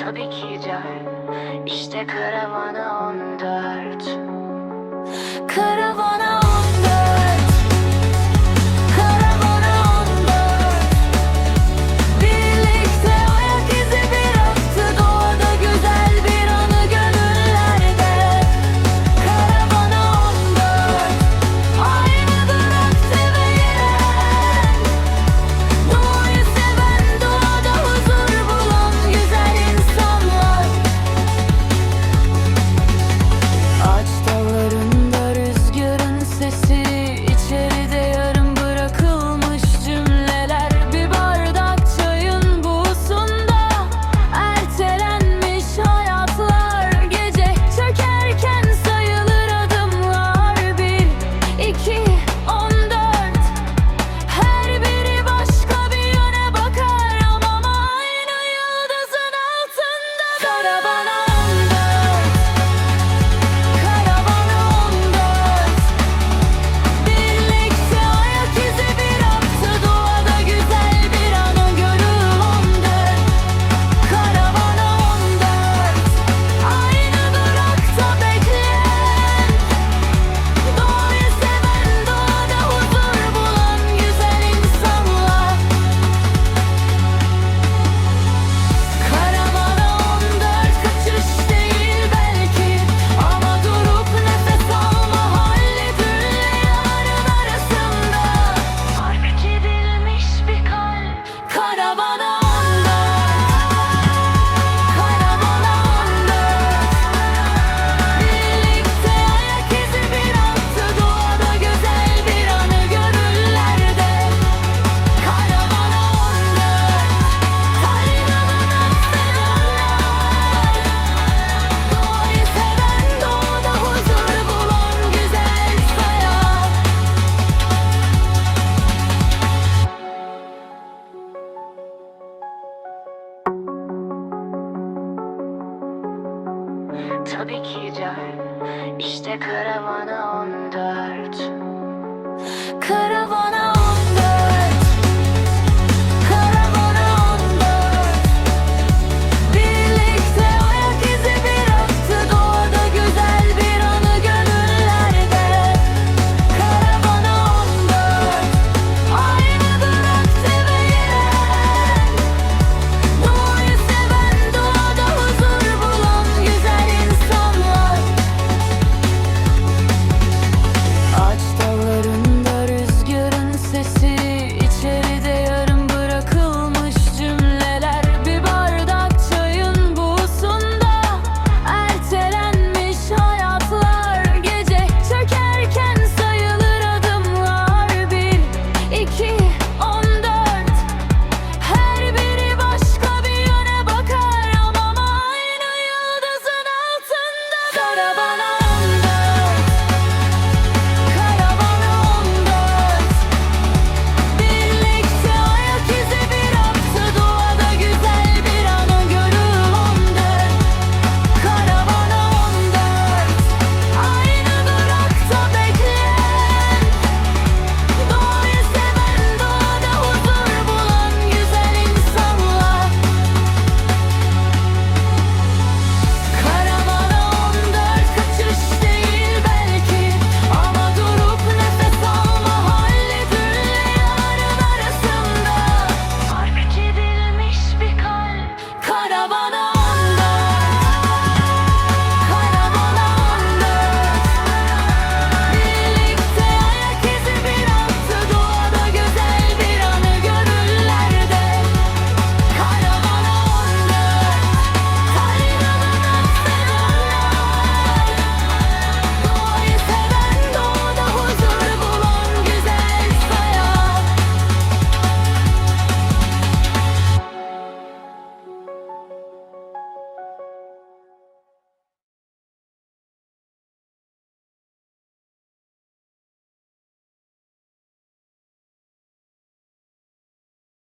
Tabii ki dört İşte karavana on dört. tabii ki der İşte karavana on dört. Karavana pencerede